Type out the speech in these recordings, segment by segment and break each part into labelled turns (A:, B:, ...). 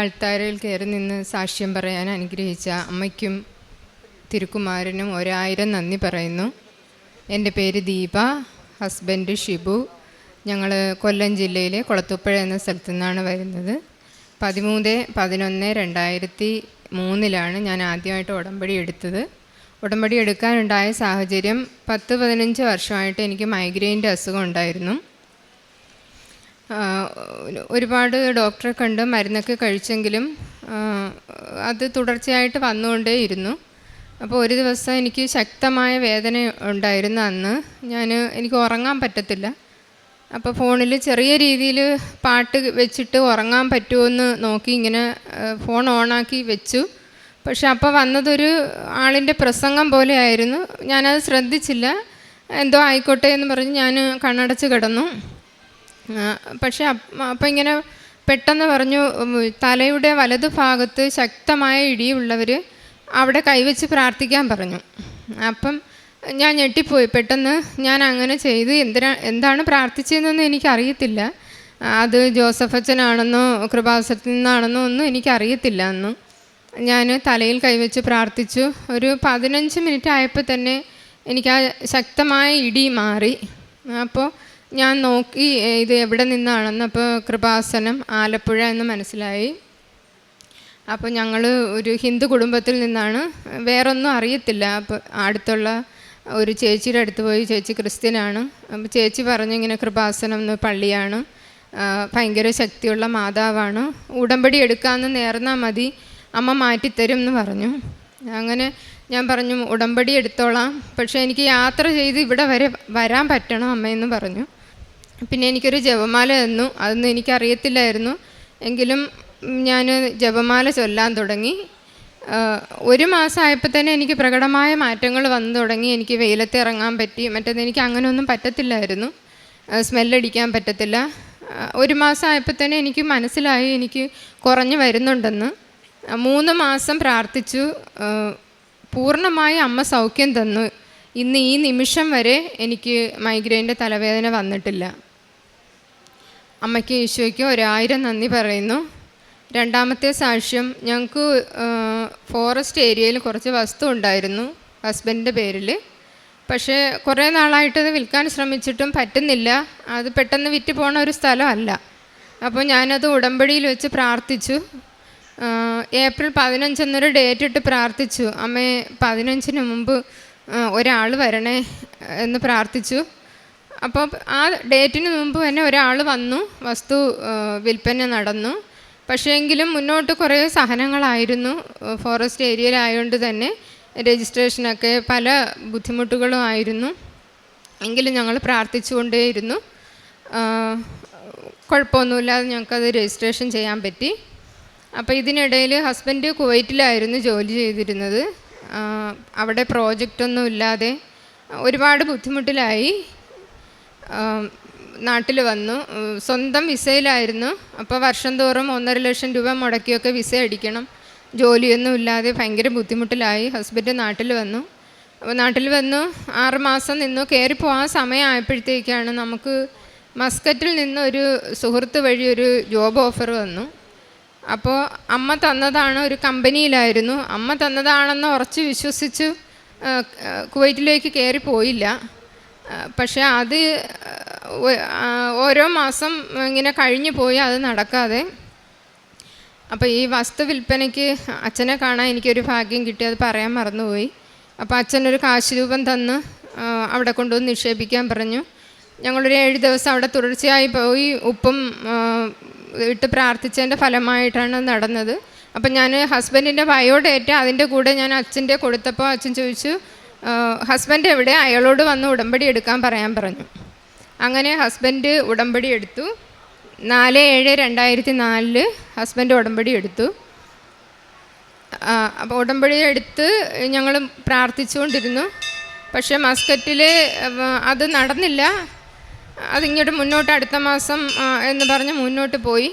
A: അൾത്താരയിൽ കയറി നിന്ന് സാക്ഷ്യം പറയാൻ അനുഗ്രഹിച്ച അമ്മയ്ക്കും തിരുക്കുമാരനും ഒരായിരം നന്ദി പറയുന്നു. എന്റെ പേര് ദീപ ഹസ്ബൻഡ് ഷിബു. ഞങ്ങൾ കൊല്ലം ജില്ലയിലെ കുളത്തുപ്പുഴ എന്ന സ്ഥലത്തു നിന്നാണ് വരുന്നത്. പതിമൂന്ന് പതിനൊന്ന് രണ്ടായിരത്തി മൂന്നിലാണ് ഞാൻ ആദ്യമായിട്ട് ഉടമ്പടി എടുത്തത്. ഉടമ്പടി എടുക്കാനുണ്ടായ സാഹചര്യം പത്ത് പതിനഞ്ച് വർഷമായിട്ട് എനിക്ക് മൈഗ്രെയിന്റെ അസുഖം ഉണ്ടായിരുന്നു. ഒരുപാട് ഡോക്ടറെ കണ്ട് മരുന്നൊക്കെ കഴിച്ചെങ്കിലും അത് തുടർച്ചയായിട്ട് വന്നുകൊണ്ടേയിരുന്നു. അപ്പോൾ ഒരു ദിവസം എനിക്ക് ശക്തമായ വേദന ഉണ്ടായിരുന്നു അന്ന്. ഞാൻ എനിക്ക് ഉറങ്ങാൻ പറ്റത്തില്ല. അപ്പോൾ ഫോണിൽ ചെറിയ രീതിയിൽ പാട്ട് വെച്ചിട്ട് ഉറങ്ങാൻ പറ്റുമോയെന്ന് നോക്കി ഇങ്ങനെ ഫോൺ ഓണാക്കി വെച്ചു. പക്ഷെ അപ്പോൾ വന്നതൊരു ആളിന്റെ പ്രസംഗം പോലെയായിരുന്നു. ഞാനത് ശ്രദ്ധിച്ചില്ല. എന്തോ ആയിക്കോട്ടെ എന്ന് പറഞ്ഞ് ഞാൻ കണ്ണടച്ച് കിടന്നു. പക്ഷെ അപ്പം ഇങ്ങനെ പെട്ടെന്ന് പറഞ്ഞു തലയുടെ വലതു ഭാഗത്ത് ശക്തമായ ഇടിയുള്ളവർ അവിടെ കൈവച്ച് പ്രാർത്ഥിക്കാൻ പറഞ്ഞു. അപ്പം ഞാൻ ഞെട്ടിപ്പോയി. പെട്ടെന്ന് ഞാൻ അങ്ങനെ ചെയ്ത് എന്തിനാ എന്താണ് പ്രാർത്ഥിച്ചതെന്നൊന്നും എനിക്കറിയത്തില്ല. അത് ജോസഫ് അച്ഛനാണെന്നോ കൃപാസത്തിൽ നിന്നാണെന്നോ ഒന്നും എനിക്കറിയത്തില്ല അന്ന്. ഞാൻ തലയിൽ കൈവച്ച് പ്രാർത്ഥിച്ചു. ഒരു പതിനഞ്ച് മിനിറ്റ് ആയപ്പോൾ തന്നെ എനിക്ക് ആ ശക്തമായ ഇടി മാറി. അപ്പോൾ ഞാൻ നോക്കി ഇത് എവിടെ നിന്നാണെന്ന് അപ്പോൾ കൃപാസനം ആലപ്പുഴ എന്ന് മനസ്സിലായി. അപ്പോൾ ഞങ്ങൾ ഒരു ഹിന്ദു കുടുംബത്തിൽ നിന്നാണ്. വേറൊന്നും അറിയത്തില്ല. അപ്പോൾ അടുത്തുള്ള ഒരു ചേച്ചിയുടെ അടുത്ത് പോയി ചേച്ചി ക്രിസ്ത്യനാണ്. അപ്പോൾ ചേച്ചി പറഞ്ഞു ഇങ്ങനെ കൃപാസനം എന്ന് പള്ളിയാണ്. ഭയങ്കര ശക്തിയുള്ള മാതാവാണ്. ഉടമ്പടി എടുക്കാമെന്ന് നേർന്നാൽ മതി. അമ്മ മാറ്റിത്തരും എന്ന് പറഞ്ഞു. അങ്ങനെ ഞാൻ പറഞ്ഞു ഉടമ്പടി എടുത്തോളാം. പക്ഷേ എനിക്ക് യാത്ര ചെയ്ത് ഇവിടെ വരെ വരാൻ പറ്റണം അമ്മയെന്ന് പറഞ്ഞു. പിന്നെ എനിക്കൊരു ജപമാല തന്നു. അതൊന്നും എനിക്കറിയത്തില്ലായിരുന്നു. എങ്കിലും ഞാൻ ജപമാല ചൊല്ലാൻ തുടങ്ങി. ഒരു മാസമായപ്പോൾ തന്നെ എനിക്ക് പ്രകടമായ മാറ്റങ്ങൾ വന്നു തുടങ്ങി. എനിക്ക് വെയിലത്ത് ഇറങ്ങാൻ പറ്റി. മറ്റേത് എനിക്ക് അങ്ങനെയൊന്നും പറ്റത്തില്ലായിരുന്നു. സ്മെല്ലടിക്കാൻ പറ്റത്തില്ല. ഒരു മാസമായപ്പോൾ തന്നെ എനിക്ക് മനസ്സിലായി. എനിക്ക് കുറഞ്ഞു വരുന്നുണ്ടെന്ന്. മൂന്ന് മാസം പ്രാർത്ഥിച്ചു. പൂർണമായി അമ്മ സൗഖ്യം തന്നു. ഇന്ന് ഈ നിമിഷം വരെ എനിക്ക് മൈഗ്രെയിന്റെ തലവേദന വന്നിട്ടില്ല. അമ്മയ്ക്ക് ഈശോയ്ക്ക് ഒരായിരം നന്ദി പറയുന്നു. രണ്ടാമത്തെ സാക്ഷ്യം ഞങ്ങൾക്ക് ഫോറസ്റ്റ് ഏരിയയിൽ കുറച്ച് വസ്തു ഉണ്ടായിരുന്നു ഹസ്ബൻഡിന്റെ പേരിൽ പക്ഷേ കുറേ നാളായിട്ട് അത് വിൽക്കാൻ ശ്രമിച്ചിട്ടും പറ്റുന്നില്ല. അത് പെട്ടെന്ന് വിറ്റ് പോണ ഒരു സ്ഥലമല്ല. അപ്പോൾ ഞാനത് ഉടമ്പടിയിൽ വെച്ച് പ്രാർത്ഥിച്ചു. ഏപ്രിൽ പതിനഞ്ചെന്നൊരു ഡേറ്റ് ഇട്ട് പ്രാർത്ഥിച്ചു. അമ്മേ പതിനഞ്ചിന് മുമ്പ് ഒരാൾ വരണേ എന്ന് പ്രാർത്ഥിച്ചു. അപ്പോൾ ആ ഡേറ്റിന് മുമ്പ് തന്നെ ഒരാൾ വന്നു വസ്തു വിൽപ്പന നടന്നു. പക്ഷേ എങ്കിലും മുന്നോട്ട് കുറേ സഹനങ്ങളായിരുന്നു ഫോറസ്റ്റ് ഏരിയയിലായതുകൊണ്ട് തന്നെ രജിസ്ട്രേഷനൊക്കെ പല ബുദ്ധിമുട്ടുകളും ആയിരുന്നു. എങ്കിലും ഞങ്ങൾ പ്രാർത്ഥിച്ചുകൊണ്ടേയിരുന്നു. കുഴപ്പമൊന്നുമില്ലാതെ ഞങ്ങൾക്കത് രജിസ്ട്രേഷൻ ചെയ്യാൻ പറ്റി. അപ്പോൾ ഇതിനിടയിൽ ഹസ്ബൻഡ് കുവൈറ്റിലായിരുന്നു ജോലി ചെയ്തിരുന്നത്. അവിടെ പ്രോജക്റ്റൊന്നും ഇല്ലാതെ ഒരുപാട് ബുദ്ധിമുട്ടിലായി. നാട്ടിൽ വന്നു. സ്വന്തം വിസയിലായിരുന്നു. അപ്പോൾ വർഷം തോറും ഒന്നര ലക്ഷം രൂപ മുടക്കിയൊക്കെ വിസ അടിക്കണം. ജോലിയൊന്നും ഇല്ലാതെ ഭയങ്കര ബുദ്ധിമുട്ടിലായി. ഹസ്ബൻഡ് നാട്ടിൽ വന്നു. അപ്പോൾ നാട്ടിൽ വന്നു. ആറ് മാസം നിന്നു. കയറി പോകാൻ സമയമായപ്പോഴത്തേക്കാണ് നമുക്ക് മസ്കറ്റിൽ നിന്ന് ഒരു സുഹൃത്ത് വഴി ഒരു ജോബ് ഓഫർ വന്നു. അപ്പോൾ അമ്മ തന്നതാണ് ഒരു കമ്പനിയിലായിരുന്നു. അമ്മ തന്നതാണെന്ന് ഉറച്ച് വിശ്വസിച്ചു കുവൈറ്റിലേക്ക് കയറി പോയില്ല പക്ഷേ അത് ഓരോ മാസം ഇങ്ങനെ കഴിഞ്ഞു പോയി അത് നടക്കാതെ. അപ്പോൾ ഈ വസ്തു വിൽപ്പനയ്ക്ക് അച്ഛനെ കാണാൻ എനിക്കൊരു ഭാഗ്യം കിട്ടി അത് പറയാൻ മറന്നുപോയി. അപ്പോൾ അച്ഛനൊരു കാശ് രൂപം തന്ന് അവിടെ കൊണ്ടുവന്ന് നിക്ഷേപിക്കാൻ പറഞ്ഞു. ഞങ്ങളൊരു ഏഴ് ദിവസം അവിടെ തുടർച്ചയായി പോയി ഉപ്പും ഇട്ട് പ്രാർത്ഥിച്ചതിന്റെ ഫലമായിട്ടാണ് നടന്നത്. അപ്പം ഞാൻ ഹസ്ബൻഡിന്റെ ബയോഡേറ്റ അതിന്റെ കൂടെ ഞാൻ അച്ഛന്റെ കൊടുത്തപ്പോൾ അച്ഛൻ ചോദിച്ചു ഹസ്ബൻഡ് എവിടെ? അയാളോട് വന്ന് ഉടമ്പടി എടുക്കാൻ പറയാൻ പറഞ്ഞു. അങ്ങനെ ഹസ്ബൻഡ് ഉടമ്പടി എടുത്തു. നാല് ഏഴ് രണ്ടായിരത്തി നാലിൽ ഹസ്ബൻഡ് ഉടമ്പടി എടുത്തു. അപ്പോൾ ഉടമ്പടി എടുത്ത് ഞങ്ങൾ പ്രാർത്ഥിച്ചുകൊണ്ടിരുന്നു. പക്ഷേ മസ്കറ്റിൽ അത് നടന്നില്ല. അതിങ്ങോട്ട് മുന്നോട്ട് അടുത്ത മാസം എന്ന് പറഞ്ഞ് മുന്നോട്ട് പോയി.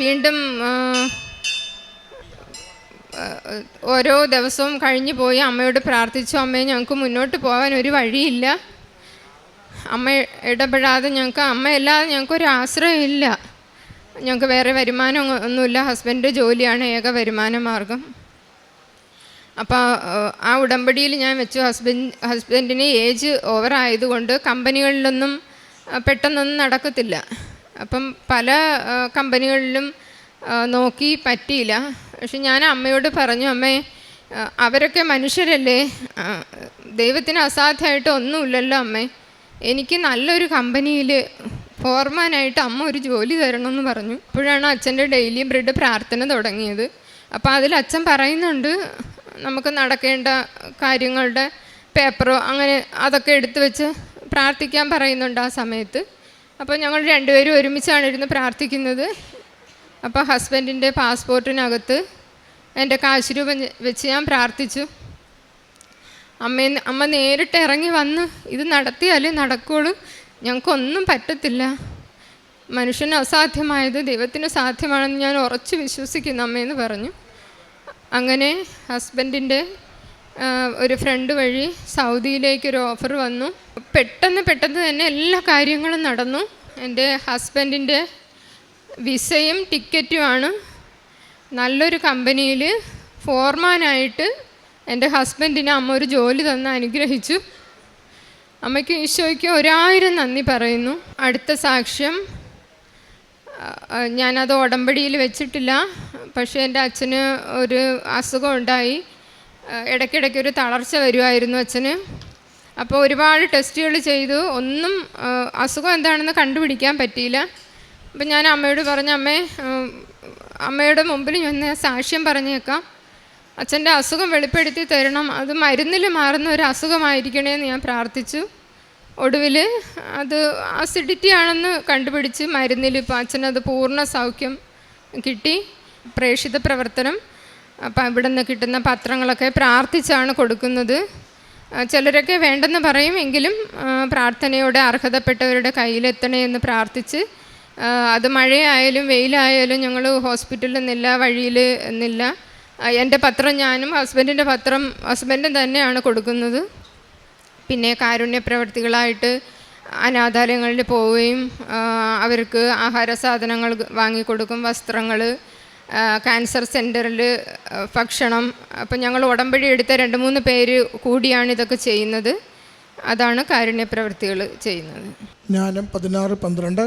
A: വീണ്ടും ഓരോ ദിവസവും കഴിഞ്ഞു പോയി അമ്മയോട് പ്രാർത്ഥിച്ചു അമ്മയെ ഞങ്ങൾക്ക് മുന്നോട്ട് പോകാൻ ഒരു വഴിയില്ല. അമ്മ ഇടപെടാതെ ഞങ്ങൾക്ക് അമ്മയല്ലാതെ ഞങ്ങൾക്കൊരു ആശ്രയമില്ല ഞങ്ങൾക്ക് വേറെ വരുമാനം ഒന്നുമില്ല. ഹസ്ബൻഡ് ജോലിയാണ് ഏക വരുമാന മാർഗം. അപ്പോൾ ആ ഉടമ്പടിയിൽ ഞാൻ വെച്ചു. ഹസ്ബൻഡ് ഹസ്ബൻഡിന് ഏജ് ഓവറായതുകൊണ്ട് കമ്പനികളിലൊന്നും പെട്ടെന്നൊന്നും നടക്കത്തില്ല. അപ്പം പല കമ്പനികളിലും നോക്കി പറ്റിയില്ല. പക്ഷെ ഞാൻ അമ്മയോട് പറഞ്ഞു അമ്മേ അവരൊക്കെ മനുഷ്യരല്ലേ? ദൈവത്തിന് അസാധ്യമായിട്ട് ഒന്നുമില്ലല്ലോ അമ്മേ. എനിക്ക് നല്ലൊരു കമ്പനിയിൽ ഫോർമാനായിട്ട് അമ്മ ഒരു ജോലി തരണമെന്ന് പറഞ്ഞു. അപ്പോഴാണ് അച്ഛന്റെ ഡെയിലി ബ്രെഡ് പ്രാർത്ഥന തുടങ്ങിയത്. അപ്പോൾ അതിൽ അച്ഛൻ പറയുന്നുണ്ട് നമുക്ക് നടക്കേണ്ട കാര്യങ്ങളുടെ പേപ്പറോ അങ്ങനെ അതൊക്കെ എടുത്തു വെച്ച് പ്രാർത്ഥിക്കാൻ പറയുന്നുണ്ട് ആ സമയത്ത്. അപ്പോൾ ഞങ്ങൾ രണ്ടുപേരും ഒരുമിച്ചാണ് ഇരുന്ന് പ്രാർത്ഥിക്കുന്നത്. അപ്പോൾ ഹസ്ബൻഡിന്റെ പാസ്പോർട്ടിനകത്ത് എന്റെ കാശുരൂപം വെച്ച് ഞാൻ പ്രാർത്ഥിച്ചു. അമ്മ അമ്മ നേരിട്ട് ഇറങ്ങി വന്ന് ഇത് നടത്തിയാലേ നടക്കുള്ളൂ. ഞങ്ങൾക്കൊന്നും പറ്റത്തില്ല. മനുഷ്യന് അസാധ്യമായത് ദൈവത്തിന് സാധ്യമാണെന്ന് ഞാൻ ഉറച്ചു വിശ്വസിക്കുന്നു അമ്മയെന്ന് പറഞ്ഞു. അങ്ങനെ ഹസ്ബൻഡിന്റെ ഒരു ഫ്രണ്ട് വഴി സൗദിയിലേക്ക് ഒരു ഓഫർ വന്നു. പെട്ടെന്ന് പെട്ടെന്ന് തന്നെ എല്ലാ കാര്യങ്ങളും നടന്നു. എന്റെ ഹസ്ബൻഡിന്റെ വിസയും ടിക്കറ്റുമാണ്. നല്ലൊരു കമ്പനിയിൽ ഫോർമാനായിട്ട് എന്റെ ഹസ്ബൻഡിന് അമ്മ ഒരു ജോലി തന്ന് അനുഗ്രഹിച്ചു. അമ്മയ്ക്ക് ഈശോയ്ക്ക് ഒരായിരം നന്ദി പറയുന്നു. അടുത്ത സാക്ഷ്യം ഞാനത് ഉടമ്പടിയിൽ വെച്ചിട്ടില്ല. പക്ഷേ എന്റെ അച്ഛന് ഒരു അസുഖം ഉണ്ടായി. ഇടയ്ക്കിടയ്ക്ക് ഒരു തളർച്ച വരുമായിരുന്നു അച്ഛന്. അപ്പോൾ ഒരുപാട് ടെസ്റ്റുകൾ ചെയ്തു. ഒന്നും അസുഖം എന്താണെന്ന് കണ്ടുപിടിക്കാൻ പറ്റിയില്ല. അപ്പം ഞാൻ അമ്മയോട് പറഞ്ഞ അമ്മേ അമ്മയുടെ മുമ്പിൽ ഞാൻ സാക്ഷ്യം പറഞ്ഞേക്കാം. അച്ഛന്റെ അസുഖം വെളിപ്പെടുത്തി തരണം. അത് മരുന്നിൽ മാറുന്ന ഒരു അസുഖമായിരിക്കണേ എന്ന് ഞാൻ പ്രാർത്ഥിച്ചു. ഒടുവിൽ അത് അസിഡിറ്റി ആണെന്ന് കണ്ടുപിടിച്ച് മരുന്നിൽ ഇപ്പോൾ അച്ഛനത് പൂർണ സൗഖ്യം കിട്ടി പ്രേക്ഷിത പ്രവർത്തനം. അപ്പം ഇവിടെ നിന്ന് കിട്ടുന്ന പത്രങ്ങളൊക്കെ പ്രാർത്ഥിച്ചാണ് കൊടുക്കുന്നത്. ചിലരൊക്കെ വേണ്ടെന്ന് പറയും എങ്കിലും പ്രാർത്ഥനയോടെ അർഹതപ്പെട്ടവരുടെ കയ്യിലെത്തണേ എന്ന് പ്രാർത്ഥിച്ച് അത് മഴയായാലും വെയിലായാലും ഞങ്ങൾ ഹോസ്പിറ്റലിൽ നിന്നില്ല വഴിയിൽ നിന്നില്ല. എന്റെ പത്രം ഞാനും ഹസ്ബൻഡിന്റെ പത്രം ഹസ്ബൻഡും തന്നെയാണ് കൊടുക്കുന്നത്. പിന്നെ കാരുണ്യ പ്രവർത്തികളായിട്ട് അനാഥാലയങ്ങളിൽ പോവുകയും അവർക്ക് ആഹാര സാധനങ്ങൾ വാങ്ങിക്കൊടുക്കും വസ്ത്രങ്ങൾ ക്യാൻസർ സെന്ററിൽ ഭക്ഷണം. അപ്പം ഞങ്ങൾ ഉടമ്പടി എടുത്ത രണ്ട് മൂന്ന് പേര് കൂടിയാണ് ഇതൊക്കെ ചെയ്യുന്നത്. അതാണ് കാരുണ്യ പ്രവർത്തികൾ ചെയ്യുന്നത്.
B: ഞാനും പതിനാറ് പന്ത്രണ്ട്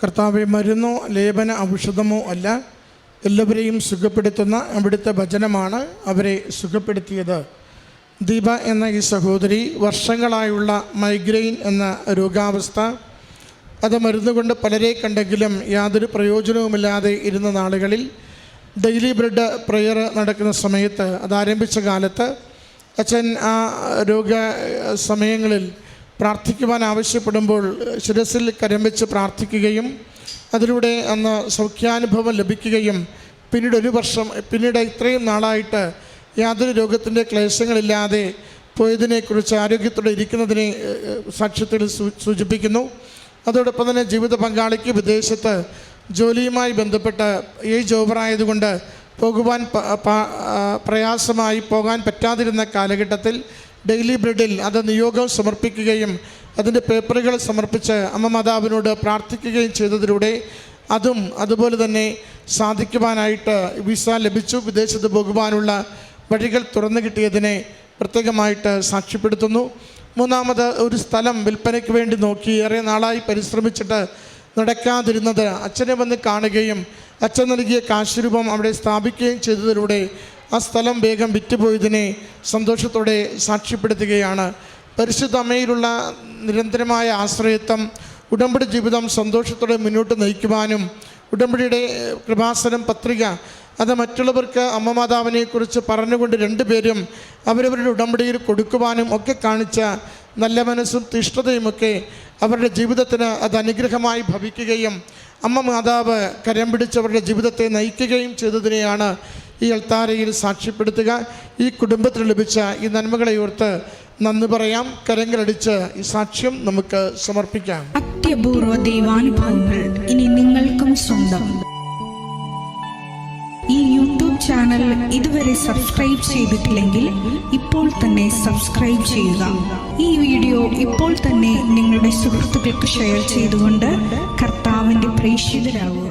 B: കർത്താവെ മരുന്നോ ലേപന ഔഷധമോ അല്ല. എല്ലാവരെയും സുഖപ്പെടുത്തുന്ന അവിടുത്തെ ഭജനമാണ് അവരെ സുഖപ്പെടുത്തിയത്. ദീപ എന്ന ഈ സഹോദരി വർഷങ്ങളായുള്ള മൈഗ്രെയിൻ എന്ന രോഗാവസ്ഥ. അത് മരുന്നുകൊണ്ട് പലരെ കണ്ടെങ്കിലും യാതൊരു പ്രയോജനവുമില്ലാതെ ഇരുന്ന നാളുകളിൽ ഡെയിലി ബ്രെഡ് പ്രെയർ നടക്കുന്ന സമയത്ത് അത് ആരംഭിച്ച കാലത്ത് അച്ഛൻ ആ രോഗ സമയങ്ങളിൽ പ്രാർത്ഥിക്കുവാൻ ആവശ്യപ്പെടുമ്പോൾ ശിരസിൽ കരം വെച്ച് പ്രാർത്ഥിക്കുകയും അതിലൂടെ അന്ന് സൗഖ്യാനുഭവം ലഭിക്കുകയും പിന്നീട് ഒരു വർഷം പിന്നീട് ഇത്രയും നാളായിട്ട് യാതൊരു രോഗത്തിന്റെ ക്ലേശങ്ങളില്ലാതെ പോയതിനെക്കുറിച്ച് ആരോഗ്യത്തോടെ ഇരിക്കുന്നതിനെ സാക്ഷ്യത്തിൽ സൂചിപ്പിക്കുന്നു. അതോടൊപ്പം തന്നെ ജീവിത പങ്കാളിക്ക് വിദേശത്ത് ജോലിയുമായി ബന്ധപ്പെട്ട് ഏജ് ഓവറായതുകൊണ്ട് പോകുവാൻ പ്രയാസമായി പോകാൻ പറ്റാതിരുന്ന കാലഘട്ടത്തിൽ ഡെയിലി ബ്രെഡിൽ അത് നിയോഗം സമർപ്പിക്കുകയും അതിന്റെ പേപ്പറുകൾ സമർപ്പിച്ച് അമ്മ മാതാവിനോട് പ്രാർത്ഥിക്കുകയും ചെയ്തതിലൂടെ അതും അതുപോലെ തന്നെ സാധിക്കുവാനായിട്ട് വിസ ലഭിച്ചു വിദേശത്ത് പോകുവാനുള്ള വഴികൾ തുറന്നു കിട്ടിയതിനെ പ്രത്യേകമായിട്ട് സാക്ഷ്യപ്പെടുത്തുന്നു. മൂന്നാമത് ഒരു സ്ഥലം വിൽപ്പനയ്ക്ക് വേണ്ടി നോക്കി ഏറെ നാളായി പരിശ്രമിച്ചിട്ട് നടക്കാതിരുന്നത് അച്ഛനെ വന്ന് കാണുകയും അച്ഛൻ നൽകിയ കാശുരൂപം അവിടെ സ്ഥാപിക്കുകയും ചെയ്തതിലൂടെ ആ സ്ഥലം വേഗം വിറ്റുപോയതിനെ സന്തോഷത്തോടെ സാക്ഷ്യപ്പെടുത്തുകയാണ്. പരിശുദ്ധ അമ്മയിലുള്ള നിരന്തരമായ ആശ്രയത്വം ഉടമ്പടി ജീവിതം സന്തോഷത്തോടെ മുന്നോട്ട് നയിക്കുവാനും ഉടമ്പടിയുടെ കൃപാസനം പത്രിക അത് മറ്റുള്ളവർക്ക് അമ്മ മാതാവിനെക്കുറിച്ച് പറഞ്ഞുകൊണ്ട് രണ്ടുപേരും അവരവരുടെ ഉടമ്പടിയിൽ കൊടുക്കുവാനും ഒക്കെ കാണിച്ച നല്ല മനസ്സും തിഷ്ഠതയുമൊക്കെ അവരുടെ ജീവിതത്തിന് അത് അനുഗ്രഹമായി ഭവിക്കുകയും അമ്മ മാതാവ് കരം പിടിച്ചവരുടെ ജീവിതത്തെ നയിക്കുകയും ചെയ്തതിനെയാണ് ഈ അൾത്താരയിൽ സാക്ഷ്യപ്പെടുത്തുക ഈ കുടുംബത്തിന് ലഭിച്ച ഈ നന്മകളെ ഓർത്ത് നന്ദി പറയാം. കരങ്ങളടിച്ച് ഈ സാക്ഷ്യം നമുക്ക് സമർപ്പിക്കാം.
C: അത്യപൂർവ ദൈവാനുഭവങ്ങൾ ഇനി നിങ്ങൾക്കും സ്വന്തം. ഈ യൂട്യൂബ് ചാനൽ ഇതുവരെ സബ്സ്ക്രൈബ് ചെയ്തിട്ടില്ലെങ്കിൽ ഇപ്പോൾ തന്നെ സബ്സ്ക്രൈബ് ചെയ്യുക. ഈ വീഡിയോ ഇപ്പോൾ തന്നെ നിങ്ങളുടെ സുഹൃത്തുക്കൾക്ക് ഷെയർ ചെയ്തുകൊണ്ട് കർത്താവിന്റെ പ്രേക്ഷിതരാകുക.